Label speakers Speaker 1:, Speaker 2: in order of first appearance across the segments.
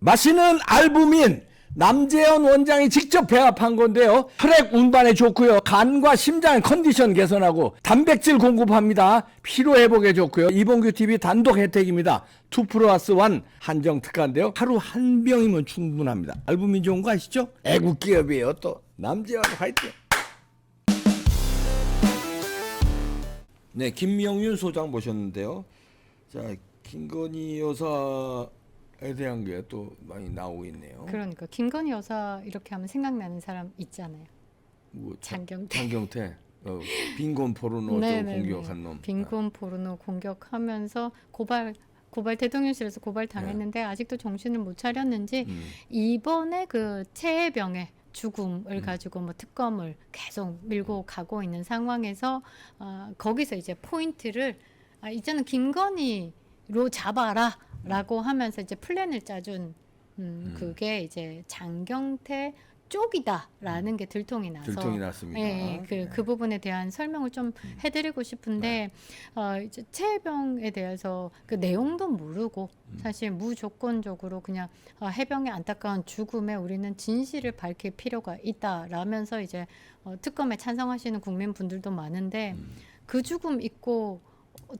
Speaker 1: 마시는 알부민 남재현 원장이 직접 배합한 건데요. 혈액 운반에 좋고요. 간과 심장 컨디션 개선하고 단백질 공급합니다. 피로 회복에 좋고요. 이봉규 TV 단독 혜택입니다. 2 플러스 1 한정 특가인데요. 하루 한 병이면 충분합니다. 알부민 좋은 거 아시죠? 애국 기업이에요. 또 남재현 화이팅. 네, 김명윤 소장 모셨는데요. 자, 김건희 여사 에 대한 게 또 많이 나오고 있네요.
Speaker 2: 그러니까 김건희 여사 이렇게 하면 생각나는 사람 있잖아요.
Speaker 1: 뭐 자-
Speaker 2: 장경태.
Speaker 1: 장경태, 어, 빈곤 포르노
Speaker 2: 네네네.
Speaker 1: 공격한 놈.
Speaker 2: 빈곤 포르노 공격하면서 고발 고발 대통령실에서 고발 당했는데 아직도 정신을 못 차렸는지
Speaker 1: 음,
Speaker 2: 이번에 그 최혜병의 죽음을
Speaker 1: 음.
Speaker 2: 가지고 뭐 특검을 계속 밀고 가고 있는 상황에서 어, 거기서 이제 포인트를 아, 이제는 김건희로 잡아라 라고 하면서 이제 플랜을 짜준 음,
Speaker 1: 음.
Speaker 2: 그게 이제 장경태 쪽이다라는 게 들통이 나서
Speaker 1: 들통이 났습니다.
Speaker 2: 예, 예, 그,
Speaker 1: 네.
Speaker 2: 그 부분에 대한 설명을 좀
Speaker 1: 음.
Speaker 2: 해드리고 싶은데 어, 이제 최해병에 대해서 그 내용도 모르고
Speaker 1: 음.
Speaker 2: 사실 무조건적으로 그냥 어, 해병의 안타까운 죽음에 우리는 진실을 밝힐 필요가 있다라면서 이제 어, 특검에 찬성하시는 국민분들도 많은데
Speaker 1: 음,
Speaker 2: 그 죽음 있고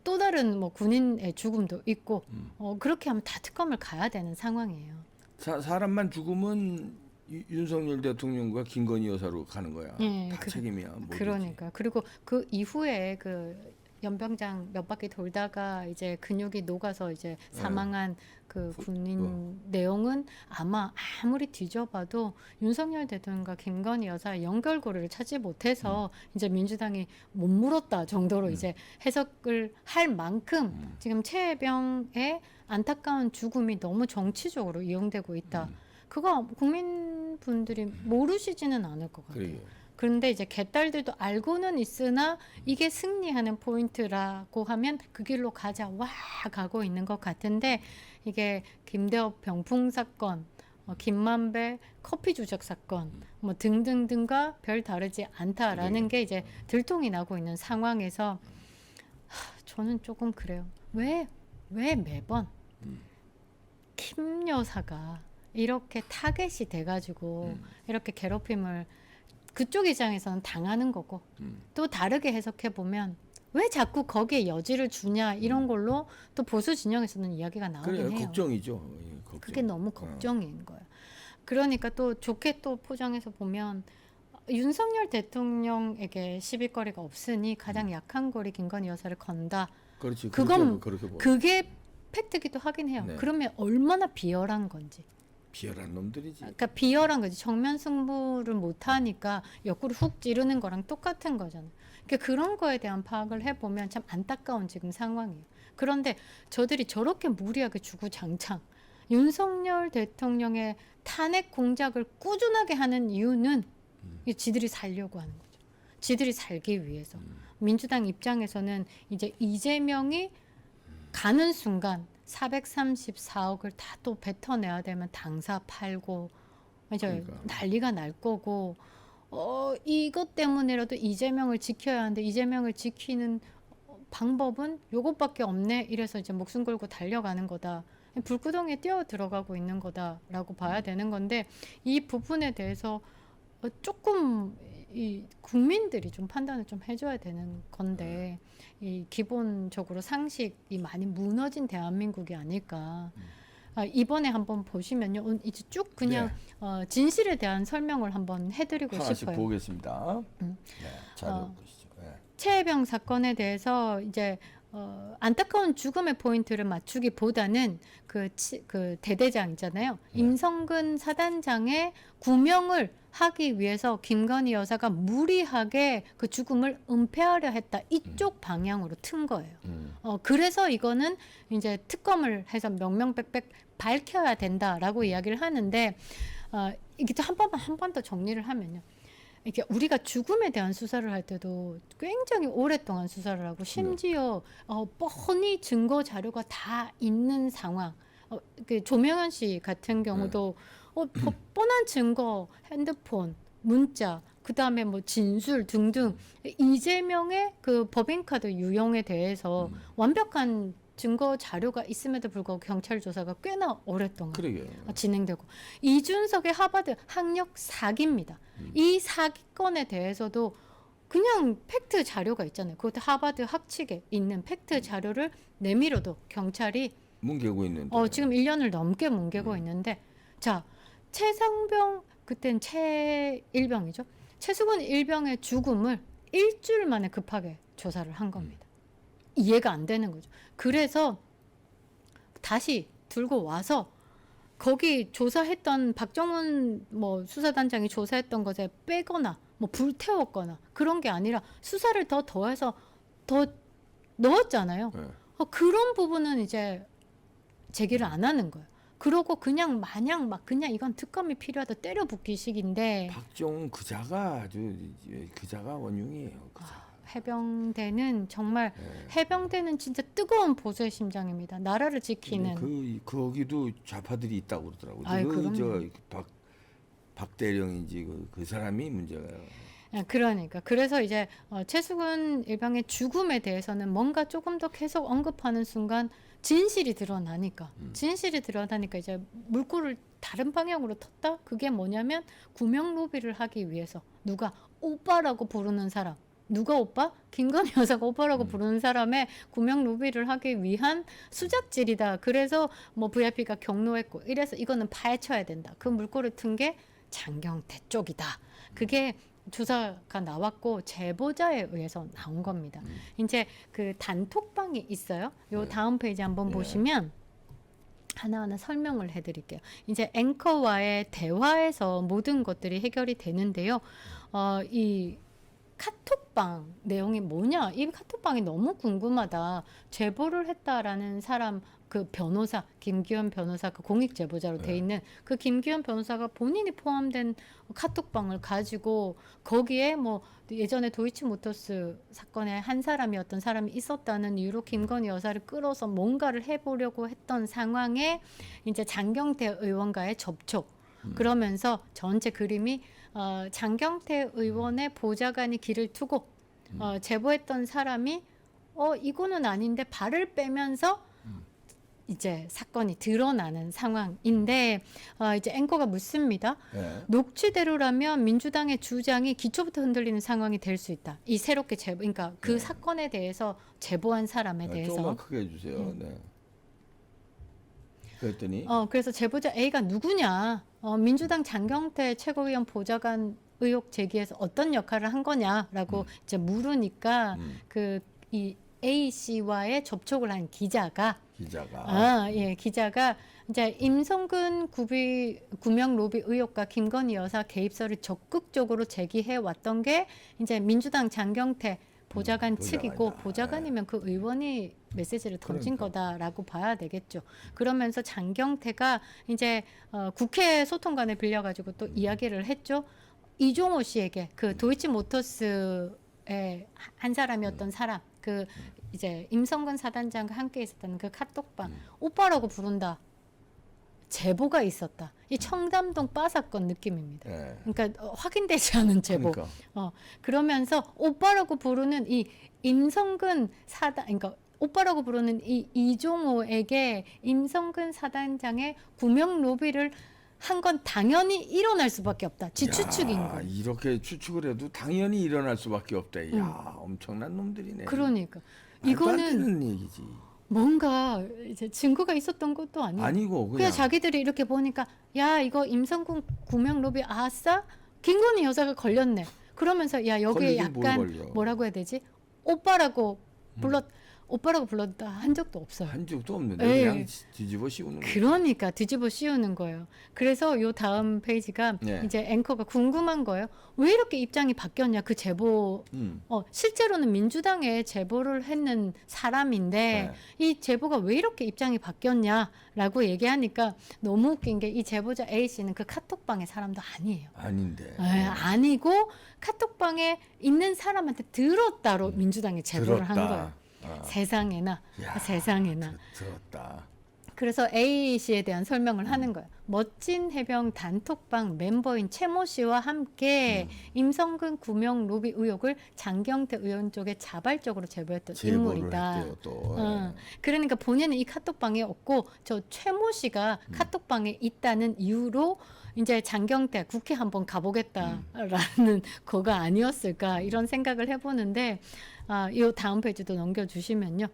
Speaker 2: 또 다른 뭐 군인의 죽음도 있고
Speaker 1: 음.
Speaker 2: 어, 그렇게 하면 다 특검을 가야 되는 상황이에요.
Speaker 1: 사, 사람만 죽으면 유- 윤석열 대통령과 김건희 여사로 가는 거야.
Speaker 2: 예,
Speaker 1: 다
Speaker 2: 그-
Speaker 1: 책임이야. 모두지.
Speaker 2: 그러니까 그리고 그 이후에 그 연병장 몇 바퀴 돌다가 이제 근육이 녹아서 이제
Speaker 1: 네.
Speaker 2: 사망한 그 군인
Speaker 1: 뭐.
Speaker 2: 내용은 아마 아무리 뒤져봐도 윤석열 대통령과 김건희 여사 연결고리를 찾지 못해서 이제 민주당이 못 물었다 정도로
Speaker 1: 음.
Speaker 2: 이제 해석을 할 만큼
Speaker 1: 음.
Speaker 2: 지금 최혜병의 안타까운 죽음이 너무 정치적으로 이용되고 있다.
Speaker 1: 음,
Speaker 2: 그거 국민분들이 모르시지는 않을 것 같아요.
Speaker 1: 그래요.
Speaker 2: 그런데 이제 개딸들도 알고는 있으나 이게 승리하는 포인트라고 하면 그 길로 가자 와 가고 있는 것 같은데 이게 김대업 병풍 사건, 어, 김만배 커피 주적 사건 뭐 등등등과 별 다르지 않다라는
Speaker 1: 그래요.
Speaker 2: 게 이제 들통이 나고 있는 상황에서 하, 저는 조금 그래요. 왜 왜 매번
Speaker 1: 음.
Speaker 2: 김 여사가 이렇게 타겟이 돼가지고
Speaker 1: 음.
Speaker 2: 이렇게 괴롭힘을 그쪽 입장에서는 당하는 거고
Speaker 1: 음.
Speaker 2: 또 다르게 해석해 보면 왜 자꾸 거기에 여지를 주냐 이런 걸로 또 보수 진영에서는 이야기가 나오긴
Speaker 1: 그래요.
Speaker 2: 해요.
Speaker 1: 걱정이죠. 예, 걱정.
Speaker 2: 그게 너무 걱정인 거예요. 그러니까 또 좋게 또 포장해서 보면 윤석열 대통령에게 시비거리가 없으니 가장 약한 거리 김건희 여사를 건다.
Speaker 1: 그렇지.
Speaker 2: 그건
Speaker 1: 그렇게, 그렇게 보.
Speaker 2: 그게 팩트기도 하긴 해요.
Speaker 1: 네.
Speaker 2: 그러면 얼마나 비열한 건지.
Speaker 1: 비열한 놈들이지.
Speaker 2: 그러니까 비열한 거지. 정면 승부를 못 하니까 옆구리 훅 찌르는 거랑 똑같은 거잖아요. 그러니까 그런 거에 대한 파악을 해 보면 참 안타까운 지금 상황이에요. 그런데 저들이 저렇게 무리하게 주구장창 윤석열 대통령의 탄핵 공작을 꾸준하게 하는 이유는
Speaker 1: 음.
Speaker 2: 지들이 살려고 하는 거죠. 지들이 살기 위해서.
Speaker 1: 음.
Speaker 2: 민주당 입장에서는 이제 이재명이 가는 순간 434억을 다 또 뱉어내야 되면 당사 팔고 이제
Speaker 1: 그러니까.
Speaker 2: 난리가 날 거고 어 이것 때문에라도 이재명을 지켜야 하는데 이재명을 지키는 방법은 요것밖에 없네. 이래서 이제 목숨 걸고 달려가는 거다. 불구덩이에 뛰어 들어가고 있는 거다라고 봐야 되는 건데 이 부분에 대해서 어, 조금 이 국민들이 좀 판단을 좀 해줘야 되는 건데 이 기본적으로 상식이 많이 무너진 대한민국이 아닐까. 아, 이번에 한번 보시면요, 오늘 이제 쭉 그냥 어, 진실에 대한 설명을 한번 해드리고
Speaker 1: 하나씩
Speaker 2: 싶어요.
Speaker 1: 보겠습니다.
Speaker 2: 음.
Speaker 1: 네, 자료
Speaker 2: 어.
Speaker 1: 보시죠. 네.
Speaker 2: 최혜병 사건에 대해서 이제 어, 안타까운 죽음의 포인트를 맞추기보다는 그, 치, 그 대대장 있잖아요.
Speaker 1: 네.
Speaker 2: 임성근 사단장의 구명을 하기 위해서 김건희 여사가 무리하게 그 죽음을 은폐하려 했다. 이쪽 방향으로 튼 거예요.
Speaker 1: 음.
Speaker 2: 어, 그래서 이거는 이제 특검을 해서 명명백백 밝혀야 된다라고 이야기를 하는데 어, 이게 또 한 번만 한 번 더 정리를 하면요. 이게 우리가 죽음에 대한 수사를 할 때도 굉장히 오랫동안 수사를 하고 심지어 어, 뻔히 증거 자료가 다 있는 상황. 어, 그 조명현 씨 같은 경우도 어, 뻔- 뻔한 증거, 핸드폰, 문자, 그 다음에 뭐 진술 등등 이재명의 그 법인카드 유용에 대해서
Speaker 1: 음.
Speaker 2: 완벽한 증거 자료가 있음에도 불구하고 경찰 조사가 꽤나 오랫동안
Speaker 1: 그러게요.
Speaker 2: 어, 진행되고 이준석의 하버드 학력 사기입니다.
Speaker 1: 음.
Speaker 2: 이 사기건에 대해서도 그냥 팩트 자료가 있잖아요. 그것도 하버드 학칙에 있는 팩트 자료를 내밀어도 경찰이
Speaker 1: 뭉개고 있는데.
Speaker 2: 어, 지금 1년을 넘게 뭉개고
Speaker 1: 음.
Speaker 2: 있는데 자 최상병 그땐 최일병이죠. 최수근 일병의 죽음을 일주일 만에 급하게 조사를 한 겁니다. 이해가 안 되는 거죠. 그래서 다시 들고 와서 거기 조사했던 박정훈 뭐 수사단장이 조사했던 것에 빼거나 뭐 불태웠거나 그런 게 아니라 수사를 더 더해서 더 넣었잖아요.
Speaker 1: 예.
Speaker 2: 어, 그런 부분은 이제 제기를 안 하는 거예요. 그러고 그냥 마냥 막 그냥 이건 특검이 필요하다 때려 붓기식인데
Speaker 1: 박종 그자가 아주 그자가 원흉이에요. 그자.
Speaker 2: 아, 해병대는 정말
Speaker 1: 예.
Speaker 2: 해병대는 진짜 뜨거운 보수의 심장입니다. 나라를 지키는
Speaker 1: 그 거기도 좌파들이 있다고 그러더라고요.
Speaker 2: 아이.
Speaker 1: 그저박 박대령인지 그, 그 사람이 문제가요.
Speaker 2: 아, 그러니까 그래서 이제 어, 최수근 일병의 죽음에 대해서는 뭔가 조금 더 계속 언급하는 순간 진실이 드러나니까.
Speaker 1: 음.
Speaker 2: 진실이 드러나니까 이제 물꼬를 다른 방향으로 텄다? 그게 뭐냐면 구명 로비를 하기 위해서 누가 오빠라고 부르는 사람 누가 오빠? 김건희 여사가 오빠라고
Speaker 1: 음.
Speaker 2: 부르는 사람의 구명 로비를 하기 위한 수작질이다. 그래서 뭐 VIP가 경로했고 이래서 이거는 파헤쳐야 된다. 그 물꼬를 튼 게 장경태 쪽이다. 그게 조사가 나왔고 제보자에 의해서 나온 겁니다.
Speaker 1: 음.
Speaker 2: 이제 그 단톡방이 있어요. 요
Speaker 1: 네.
Speaker 2: 다음 페이지 한번
Speaker 1: 예.
Speaker 2: 보시면 하나하나 설명을 해드릴게요. 이제 앵커와의 대화에서 모든 것들이 해결이 되는데요. 어, 이 카톡방 내용이 뭐냐? 이 카톡방이 너무 궁금하다. 제보를 했다라는 사람 그 변호사 김기현 변호사 그 공익 제보자로 돼
Speaker 1: 네.
Speaker 2: 있는 그 김기현 변호사가 본인이 포함된 카톡방을 가지고 거기에 뭐 예전에 도이치모터스 사건에 한 사람이 어떤 사람이 있었다는 이유로 김건희 여사를 끌어서 뭔가를 해보려고 했던 상황에 이제 장경태 의원과의 접촉
Speaker 1: 음.
Speaker 2: 그러면서 전체 그림이 어, 장경태 의원의 보좌관이 길을 투고
Speaker 1: 음.
Speaker 2: 어, 제보했던 사람이 어 이거는 아닌데 발을 빼면서
Speaker 1: 음.
Speaker 2: 이제 사건이 드러나는 상황인데 어, 이제 앵커가 묻습니다.
Speaker 1: 예.
Speaker 2: 녹취대로라면 민주당의 주장이 기초부터 흔들리는 상황이 될 수 있다. 이 새롭게 제보, 그러니까 그
Speaker 1: 네.
Speaker 2: 사건에 대해서 제보한 사람에
Speaker 1: 아,
Speaker 2: 대해서
Speaker 1: 조금만 크게 해주세요.
Speaker 2: 음.
Speaker 1: 네. 그랬더니
Speaker 2: 어, 그래서 제보자 A가 누구냐? 어, 민주당 장경태 최고위원 보좌관 의혹 제기에서 어떤 역할을 한 거냐라고
Speaker 1: 음.
Speaker 2: 이제 물으니까
Speaker 1: 음,
Speaker 2: 그 이 A 씨와의 접촉을 한 기자가
Speaker 1: 기자가
Speaker 2: 아, 예, 기자가 이제 임성근 구비 구명 로비 의혹과 김건희 여사 개입설을 적극적으로 제기해 왔던 게 이제 민주당 장경태 보좌관
Speaker 1: 음,
Speaker 2: 측이고
Speaker 1: 보좌관이다.
Speaker 2: 보좌관이면 그 의원이 메시지를 던진
Speaker 1: 그러니까.
Speaker 2: 거다라고 봐야 되겠죠. 그러면서 장경태가 이제 어, 국회 소통관을 빌려가지고 또 이야기를 했죠. 이종호 씨에게 그 도이치모터스의 한 사람이었던 사람 그 이제 임성근 사단장과 함께 있었다는 그 카톡방
Speaker 1: 음.
Speaker 2: 오빠라고 부른다. 제보가 있었다. 이 청담동 바 사건 느낌입니다.
Speaker 1: 예.
Speaker 2: 그러니까 어, 확인되지 않은 제보.
Speaker 1: 그러니까
Speaker 2: 어, 그러면서 오빠라고 부르는 이 임성근 사단, 그러니까 오빠라고 부르는 이 이종호에게 임성근 사단장의 구명 로비를 한 건 당연히 일어날 수밖에 없다. 지 추측인
Speaker 1: 야,
Speaker 2: 거.
Speaker 1: 이렇게 추측을 해도 당연히 일어날 수밖에 없다.
Speaker 2: 음.
Speaker 1: 야, 엄청난 놈들이네.
Speaker 2: 그러니까
Speaker 1: 말도 안
Speaker 2: 이거는
Speaker 1: 되는 얘기지.
Speaker 2: 뭔가 이제 증거가 있었던 것도 아니고
Speaker 1: 아니고
Speaker 2: 그냥,
Speaker 1: 그냥
Speaker 2: 자기들이 이렇게 보니까 야 이거 임성근 구명 로비 아싸 김건희 여사가 걸렸네. 그러면서 야 여기에
Speaker 1: 걸리긴 뭘
Speaker 2: 약간
Speaker 1: 걸려.
Speaker 2: 뭐라고 해야 되지? 오빠라고
Speaker 1: 음.
Speaker 2: 불렀 오빠라고 불렀다 한 적도 없어요.
Speaker 1: 한 적도 없는데
Speaker 2: 에이.
Speaker 1: 그냥 뒤집어 씌우는 거.
Speaker 2: 그러니까 뒤집어 씌우는 거예요. 그래서 요 다음 페이지가
Speaker 1: 네.
Speaker 2: 이제 앵커가 궁금한 거예요. 왜 이렇게 입장이 바뀌었냐? 그 제보
Speaker 1: 음.
Speaker 2: 어 실제로는 민주당에 제보를 했는 사람인데
Speaker 1: 네.
Speaker 2: 이 제보가 왜 이렇게 입장이 바뀌었냐라고 얘기하니까 너무 웃긴 게 이 제보자 A 씨는 그 카톡방의 사람도 아니에요.
Speaker 1: 아닌데.
Speaker 2: 에, 아니고 카톡방에 있는 사람한테 들었다로 민주당에 제보를 한 거예요.
Speaker 1: 음. 아,
Speaker 2: 세상에나
Speaker 1: 야,
Speaker 2: 세상에나
Speaker 1: 들- 들었다.
Speaker 2: 그래서 A 씨에 대한 설명을 하는 거예요. 멋진 해병 단톡방 멤버인 최모 씨와 함께 임성근 구명 로비 의혹을 장경태 의원 쪽에 자발적으로 제보했던
Speaker 1: 제보를
Speaker 2: 인물이다.
Speaker 1: 했대요 또.
Speaker 2: 어, 그러니까 본인은 이 카톡방에 없고 저 최모 씨가
Speaker 1: 음.
Speaker 2: 카톡방에 있다는 이유로 이제 장경태 국회 한번 가보겠다라는
Speaker 1: 음.
Speaker 2: 거가 아니었을까 이런 생각을 해보는데 아, 이 다음 페이지도 넘겨주시면요.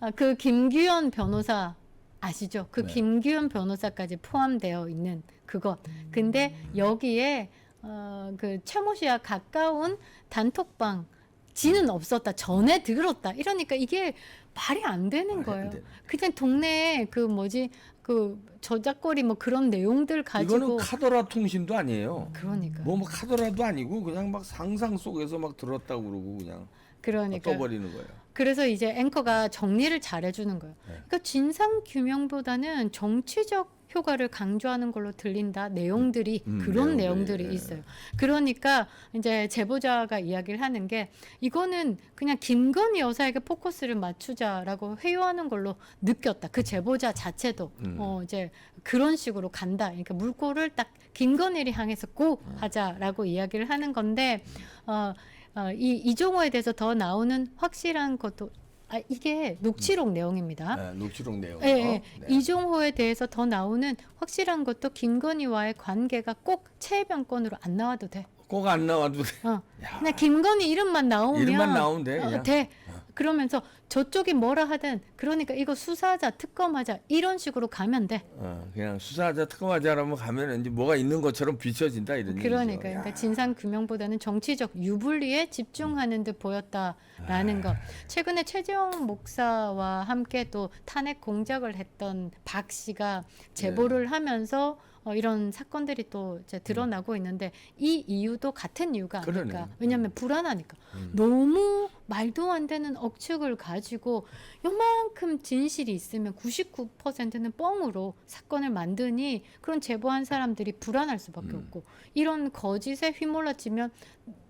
Speaker 2: 아, 그 김규현 변호사 아시죠? 그
Speaker 1: 네.
Speaker 2: 김규현 변호사까지 포함되어 있는 그것. 근데 여기에 어, 그 최모 씨와 가까운 단톡방 지는 없었다. 전에 들었다. 이러니까 이게 말이 안 되는
Speaker 1: 안
Speaker 2: 거예요.
Speaker 1: 돼.
Speaker 2: 그냥 동네에 그 뭐지 그 저작거리 뭐 그런 내용들 가지고
Speaker 1: 이거는 카더라 통신도 아니에요.
Speaker 2: 그러니까
Speaker 1: 뭐, 뭐 카더라도 아니고 그냥 막 상상 속에서 막 들었다고 그러고 그냥
Speaker 2: 그러니까
Speaker 1: 떠버리는 거예요.
Speaker 2: 그래서 이제 앵커가 정리를 잘 해주는 거예요.
Speaker 1: 네.
Speaker 2: 그러니까 진상 규명보다는 정치적 효과를 강조하는 걸로 들린다 내용들이
Speaker 1: 음,
Speaker 2: 그런
Speaker 1: 내용들이,
Speaker 2: 내용들이
Speaker 1: 예.
Speaker 2: 있어요. 그러니까 이제 제보자가 이야기를 하는 게 이거는 그냥 김건희 여사에게 포커스를 맞추자라고 회유하는 걸로 느꼈다. 그 제보자 자체도
Speaker 1: 음.
Speaker 2: 어 이제 그런 식으로 간다. 그러니까 물꼬를 딱 김건희를 향해서 고
Speaker 1: 음.
Speaker 2: 하자라고 이야기를 하는 건데 어. 어, 이 이종호에 대해서 더 나오는 확실한 것도 아 이게 녹취록 내용입니다.
Speaker 1: 네, 녹취록 내용.
Speaker 2: 예, 예.
Speaker 1: 네.
Speaker 2: 이종호에 대해서 더 나오는 확실한 것도 김건희와의 관계가 꼭 최혜병 건으로 안 나와도 돼.
Speaker 1: 꼭 안 나와도 돼.
Speaker 2: 어.
Speaker 1: 야,
Speaker 2: 그냥 김건희 이름만 나오면
Speaker 1: 이름만 나오면 돼.
Speaker 2: 어,
Speaker 1: 그냥.
Speaker 2: 돼. 그러면서 저쪽이 뭐라 하든 그러니까 이거 수사하자 특검하자 이런 식으로 가면 돼.
Speaker 1: 어, 그냥 수사하자 특검하자라면 가면 이제 뭐가 있는 것처럼 비춰진다 이런
Speaker 2: 그러니까,
Speaker 1: 얘기죠.
Speaker 2: 그러니까
Speaker 1: 야.
Speaker 2: 진상 규명보다는 정치적 유불리에 집중하는 듯 보였다라는 것. 최근에 최재형 목사와 함께 또 탄핵 공작을 했던 박 씨가 제보를 하면서 어, 이런 사건들이 또 이제 드러나고 있는데 이 이유도 같은 이유가 아닐까.
Speaker 1: 그러네.
Speaker 2: 왜냐하면 불안하니까.
Speaker 1: 음.
Speaker 2: 너무 말도 안 되는 억측을 가지고 요만큼 진실이 있으면 99%는 뻥으로 사건을 만드니 그런 제보한 사람들이 불안할 수밖에
Speaker 1: 음.
Speaker 2: 없고 이런 거짓에 휘몰아치면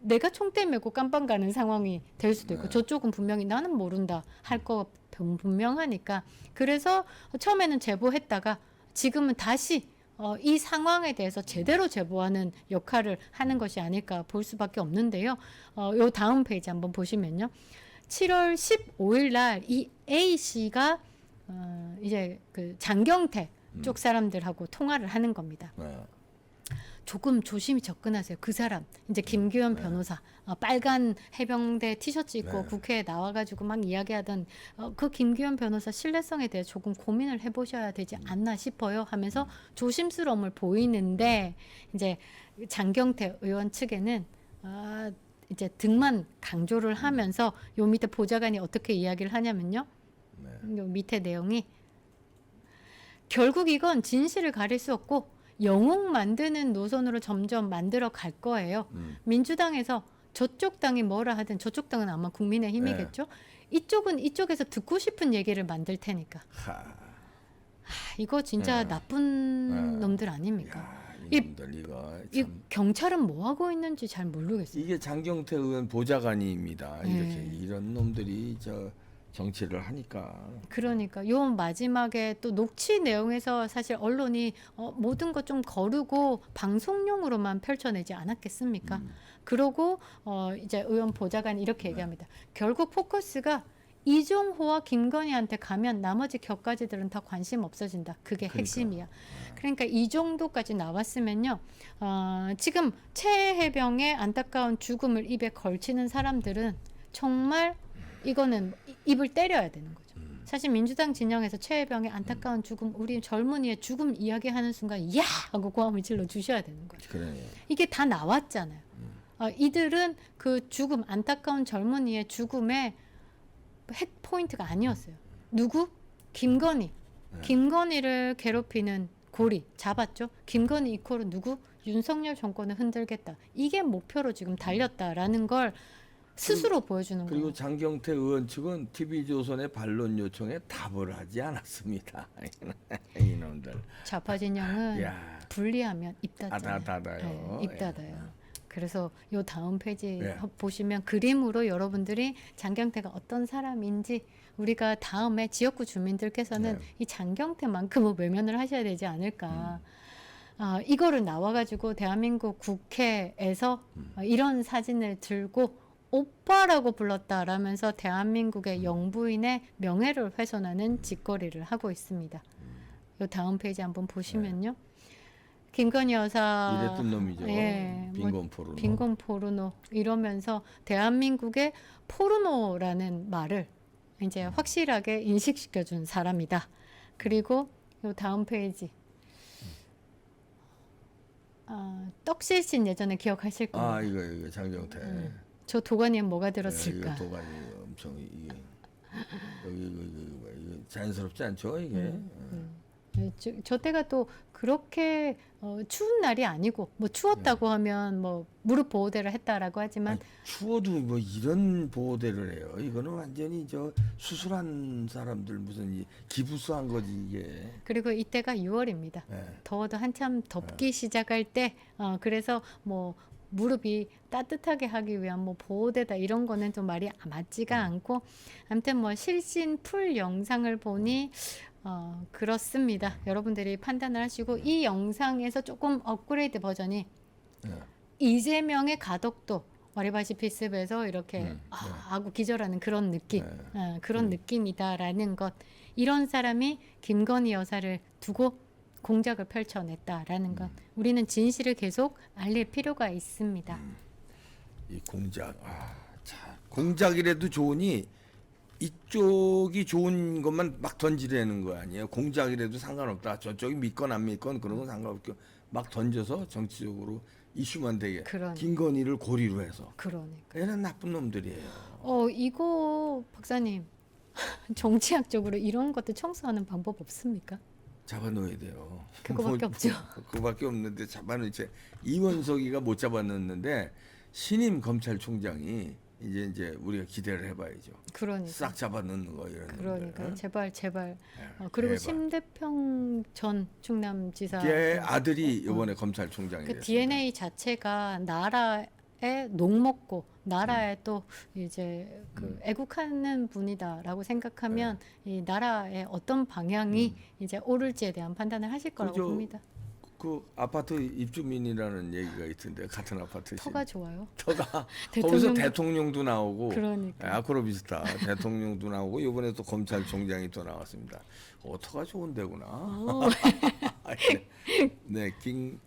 Speaker 2: 내가 총대 메고 깜빵 가는 상황이 될 수도 있고
Speaker 1: 네.
Speaker 2: 저쪽은 분명히 나는 모른다 할 거 분명하니까 그래서 처음에는 제보했다가 지금은 다시 어, 이 상황에 대해서 제대로 제보하는 역할을 하는 것이 아닐까 볼 수밖에 없는데요. 어, 요 다음 페이지 한번 보시면요. 7월 15일 날 이 A 씨가 어, 이제 그 장경태 쪽 사람들하고 통화를 하는 겁니다.
Speaker 1: 네.
Speaker 2: 조금 조심히 접근하세요. 그 사람 이제 김규현 변호사 어, 빨간 해병대 티셔츠 입고
Speaker 1: 네.
Speaker 2: 국회에 나와가지고 막 이야기하던 어, 그 김규현 변호사 신뢰성에 대해 조금 고민을 해보셔야 되지 않나 싶어요. 하면서 조심스러움을 보이는데 이제 장경태 의원 측에는 아, 이제 등만 강조를 하면서 요 밑에 보좌관이 어떻게 이야기를 하냐면요.
Speaker 1: 네.
Speaker 2: 요 밑에 내용이 결국 이건 진실을 가릴 수 없고 영웅 만드는 노선으로 점점 만들어 갈 거예요.
Speaker 1: 음.
Speaker 2: 민주당에서 저쪽 당이 뭐라 하든 저쪽 당은 아마 국민의 힘이겠죠. 이쪽은 이쪽에서 듣고 싶은 얘기를 만들 테니까.
Speaker 1: 하.
Speaker 2: 아, 이거 진짜
Speaker 1: 네.
Speaker 2: 나쁜
Speaker 1: 네.
Speaker 2: 놈들 아닙니까?
Speaker 1: 야,
Speaker 2: 이-
Speaker 1: 이놈들 이 거
Speaker 2: 이
Speaker 1: 참.
Speaker 2: 경찰은 뭐 하고 있는지 잘 모르겠어요.
Speaker 1: 이게 장경태 의원 보좌관입니다. 이렇게
Speaker 2: 네.
Speaker 1: 이런 놈들이 저 정치를 하니까
Speaker 2: 그러니까 요 마지막에 또 녹취 내용에서 사실 언론이 어, 모든 것 좀 거르고 방송용으로만 펼쳐내지 않았겠습니까?
Speaker 1: 음.
Speaker 2: 그러고 어, 이제 의원 보좌관이 이렇게 얘기합니다. 결국 포커스가 이종호와 김건희한테 가면 나머지 격가지들은 다 관심 없어진다. 그게
Speaker 1: 그러니까.
Speaker 2: 핵심이야. 그러니까 이 정도까지 나왔으면요. 어, 지금 최해병의 안타까운 죽음을 입에 걸치는 사람들은 정말 이거는 이- 입을 때려야 되는 거죠. 사실 민주당 진영에서 최해병의 안타까운 죽음, 우리 젊은이의 죽음 이야기하는 순간 야 하고 고함을 질러 주셔야 되는 거예요.
Speaker 1: 그래.
Speaker 2: 이게 다 나왔잖아요. 어, 이들은 그 죽음, 안타까운 젊은이의 죽음의 핵 포인트가 아니었어요. 누구? 김건희. 김건희를 괴롭히는 고리 잡았죠. 김건희 이코르 누구? 윤석열 정권을 흔들겠다. 이게 목표로 지금 달렸다라는 걸 스스로 보여주는 거예요.
Speaker 1: 그리고 장경태 의원 측은 TV조선의 반론 요청에 답을 하지 않았습니다. 이놈들.
Speaker 2: 좌파 진영은
Speaker 1: 야,
Speaker 2: 분리하면 입.
Speaker 1: 아다다다요.
Speaker 2: 네, 입 닫아요. 그래서 요 다음 페이지
Speaker 1: 네.
Speaker 2: 보시면 그림으로 여러분들이 장경태가 어떤 사람인지 우리가 다음에 지역구 주민들께서는
Speaker 1: 네.
Speaker 2: 이 장경태만큼은 외면을 하셔야 되지 않을까. 아, 이거를 나와가지고 대한민국 국회에서
Speaker 1: 음.
Speaker 2: 어, 이런 사진을 들고 오빠라고 불렀다라면서 대한민국의 영부인의 명예를 훼손하는 짓거리를 하고 있습니다. 요 다음 페이지 한번 보시면요. 김건희 여사
Speaker 1: 이랬던 놈이죠.
Speaker 2: 예, 뭐
Speaker 1: 빈곤 포르노.
Speaker 2: 빈곤 포르노 이러면서 대한민국의 포르노라는 말을 이제 확실하게 인식시켜 준 사람이다. 그리고 요 다음 페이지. 아, 떡실신 예전에 기억하실 겁니다.
Speaker 1: 아 이거 이거 장경태.
Speaker 2: 저 도가니엔 뭐가
Speaker 1: 네,
Speaker 2: 들었을까?
Speaker 1: 도가니 엄청 이게 여기 이거, 이거, 이거 자연스럽지 않죠 이게.
Speaker 2: 음. 네, 저, 저 때가 또 그렇게 어, 추운 날이 아니고 뭐 추웠다고 하면 뭐 무릎 보호대를 했다라고 하지만
Speaker 1: 아니, 추워도 뭐 이런 보호대를 해요. 이거는 완전히 저 수술한 사람들 무슨 이 기부수한 거지 이게.
Speaker 2: 그리고 이때가 6월입니다.
Speaker 1: 예.
Speaker 2: 더워도 한참 덥기 시작할 때 어, 그래서 뭐 무릎이 따뜻하게 하기 위한 뭐 보호대다 이런 거는 좀 말이 맞지가 않고 아무튼 뭐 실신 풀 영상을 보니 어, 그렇습니다. 여러분들이 판단을 하시고 이 영상에서 조금 업그레이드 버전이
Speaker 1: 예.
Speaker 2: 이재명의 가덕도 와리바시 필습에서 이렇게
Speaker 1: 음,
Speaker 2: 아, 하고 기절하는 그런 느낌,
Speaker 1: 네.
Speaker 2: 어, 그런 느낌이다라는 것. 이런 사람이 김건희 여사를 두고 공작을 펼쳐냈다라는 것. 우리는 진실을 계속 알릴 필요가 있습니다.
Speaker 1: 이 공작 아, 자 공작이라도 좋으니 이쪽이 좋은 것만 막 던지려는 거 아니에요 공작이라도 상관없다 저쪽이 믿건 안 믿건 그런 건 상관없고 막 던져서 정치적으로 이슈만 되게
Speaker 2: 그러니까.
Speaker 1: 김건희를 고리로 해서
Speaker 2: 그러니까.
Speaker 1: 얘는 나쁜 놈들이에요
Speaker 2: 어 이거 박사님 정치학적으로 이런 것도 청소하는 방법 없습니까?
Speaker 1: 잡아놓아야 돼요
Speaker 2: 그거밖에 없죠.
Speaker 1: 그거밖에 없는데 잡아놓지 이원석이가 못 잡아놓는데 신임 검찰총장이 이제 이제 우리가 기대를 해봐야죠
Speaker 2: 그러니까.
Speaker 1: 싹 잡아놓는 거 이런
Speaker 2: 그러니까. 제발 제발.
Speaker 1: 예,
Speaker 2: 어, 그리고. 심대평 전 충남지사
Speaker 1: 걔 아들이 이번에 검찰총장이
Speaker 2: 그
Speaker 1: 됐습니다.
Speaker 2: DNA 자체가 나라 에 녹 먹고 나라에 또 이제 그
Speaker 1: 음.
Speaker 2: 애국하는 분이다라고 생각하면
Speaker 1: 네.
Speaker 2: 이 나라의 어떤 방향이 이제 옳을지에 대한 판단을 하실 거라고
Speaker 1: 음. 그죠.
Speaker 2: 봅니다.
Speaker 1: 그 아파트 입주민이라는 얘기가 있던데 같은 아파트
Speaker 2: 터가 좋아요.
Speaker 1: 터가
Speaker 2: 대통령-
Speaker 1: 거기서 대통령도 나오고
Speaker 2: 그러니까.
Speaker 1: 아크로 비슷하 대통령도 나오고 이번에 또 검찰총장이 또 나왔습니다. 어 터가 좋은 데구나.
Speaker 2: 어,
Speaker 1: 네, 김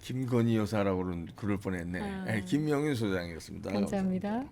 Speaker 1: 김건희 여사라고 그럴 뻔했네.
Speaker 2: 아.
Speaker 1: 네, 김명윤 소장이었습니다.
Speaker 2: 감사합니다.